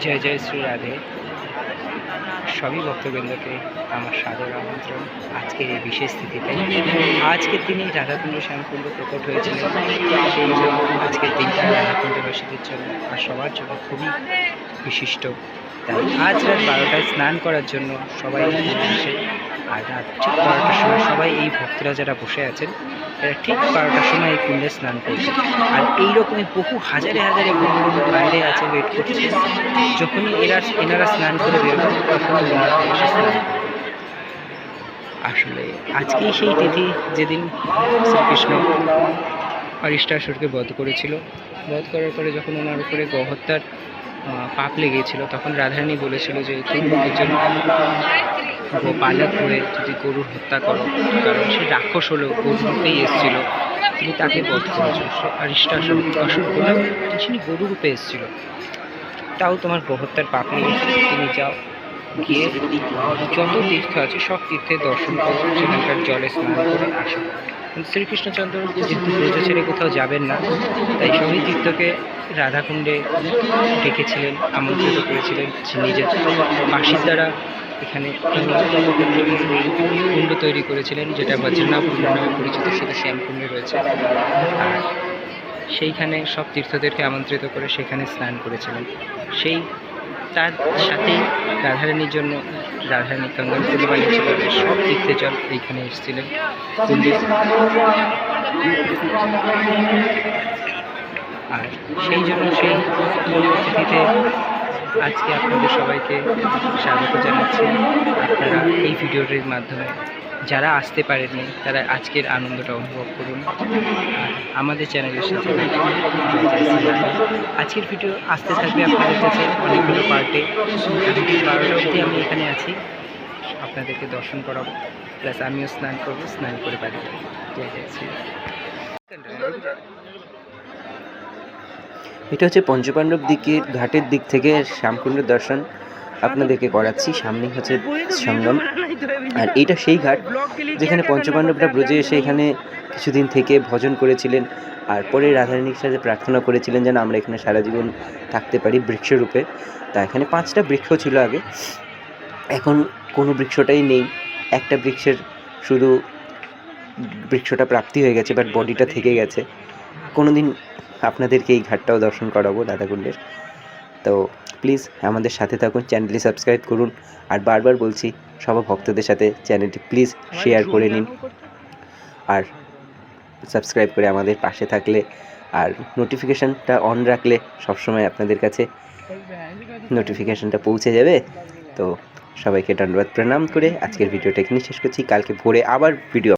জয় জয় শ্রী রাধে। সবই ভক্তবৃন্দকে আমার সাদর আমন্ত্রণ। আজকের এই বিশেষ তিথিতে। আজকের দিনেই রাধাকুণ্ড শ্যামকুণ্ড প্রকট হয়েছিলেন সেই জন্য আজকের দিনটা রাধাকুণ্ডবাসীদের জন্য আর সবার জন্য খুবই বিশিষ্ট। তাই আজ রাত বারোটায় স্নান করার জন্য সবাই আসে আর রাত ঠিক বারোটার সময় সবাই এই ভক্তরা যারা বসে আছেন, এরা ঠিক বারোটার সময় এই কুণ্ডে স্নান করবে আর এইরকমই বহু হাজারে হাজারে ভক্ত বাইরে আছে ওয়েট করছে। যখনই এরা, এনারা স্নান করে বেরোবেন তখন আসলে আজকেই সেই তিথি যেদিন শ্রীকৃষ্ণ অরিষ্টাসুরকে বধ করেছিল। বধ করার পরে যখন ওনার উপরে গহত্যার পাপ লেগেছিল, তখন রাধারানী বলেছিল যে, তুমি একজন গোপালক হয়ে যদি গরুর হত্যা করো, কারণ সে রাক্ষস হলো রূপেই এসেছিল। তুমি তাকে বধ করেছ। সে অরিষ্টাসুর অসুর হলেও তিনি গরু রূপে এসেছিল। তাও তোমার গহত্যার পাপ লেগেছে। তুমি যাও, গিয়ে যত তীর্থ আছে, সব তীর্থে দর্শন করো। সেখানকার জলে স্নান করে আসো। কিন্তু শ্রীকৃষ্ণচন্দ্র ব্রজ ছেড়ে কোথাও যাবেন না, তাই সবই রাধাকুণ্ডে ডেকেছিলেন, আমন্ত্রিত করেছিলেন। নিজের বাঁশির দ্বারা এখানে কুণ্ড তৈরি করেছিলেন, যেটা বজ্রনাভ নামে পরিচিত, সেটা শ্যামকুণ্ডে রয়েছে। আর সেইখানে সব তীর্থদেরকে আমন্ত্রিত করে সেখানে স্নান করেছিলেন। সেই তার সাথেই রাধারানীর জন্য রাধারানী কঙ্গন ফুল বানিয়েছিল সব তীর্থে চল এইখানে এসেছিলেন। আর সেই জন্য সেই পরিস্থিতিতে আজকে আপনাদের সবাইকে স্বাগত জানাচ্ছি। আপনারা এই ভিডিওটির মাধ্যমে যারা আসতে পারেননি, তারা আজকের আনন্দটা অনুভব করুন। আমাদের চ্যানেলের সাথে। আজকের ভিডিও আসতে থাকবে আপনাদের কাছে অনেকগুলো পার্টে বারোটা অবধি আমি এখানে আছি। আপনাদেরকে দর্শন করাবো। প্লাস আমিও স্নান করব, স্নান করে জয় এটা হচ্ছে পঞ্চপাণ্ডব দিকের ঘাটের দিক থেকে শ্যামকুণ্ডের দর্শন। আপনাদেরকে করাচ্ছি। সামনে হচ্ছে সঙ্গম। আর এইটা সেই ঘাট যেখানে পঞ্চপাণ্ডবরা ব্রজে এসে এখানে কিছুদিন থেকে ভজন করেছিলেন আর পরে রাধারানীর সাথে প্রার্থনা করেছিলেন যেন আমরা এখানে সারা জীবন থাকতে পারি বৃক্ষরূপে। তা এখানে পাঁচটা বৃক্ষ ছিল আগে। এখন কোনো বৃক্ষটাই নেই। একটা বৃক্ষের শুধু বৃক্ষটা প্রাপ্তি হয়ে গেছে বাট বডিটা থেকে গেছে। কোনো দিন আপনাদেরকে এই ঘাটটাও দর্শন করাবো দাদাকুণ্ডের তো প্লিজ আমাদের সাথে থাকুন চ্যানেলটি সাবস্ক্রাইব করুন। আর বারবার বলছি সব ভক্তদের সাথে চ্যানেলটি প্লিজ শেয়ার করে নিন। আর সাবস্ক্রাইব করে আমাদের পাশে থাকলে আর নোটিফিকেশানটা অন রাখলে সবসময় আপনাদের কাছে নোটিফিকেশানটা পৌঁছে যাবে। তো সবাইকে ধন্যবাদ প্রণাম করে আজকের ভিডিওটা এখানে শেষ করছি। কালকে ভোরে আবার ভিডিও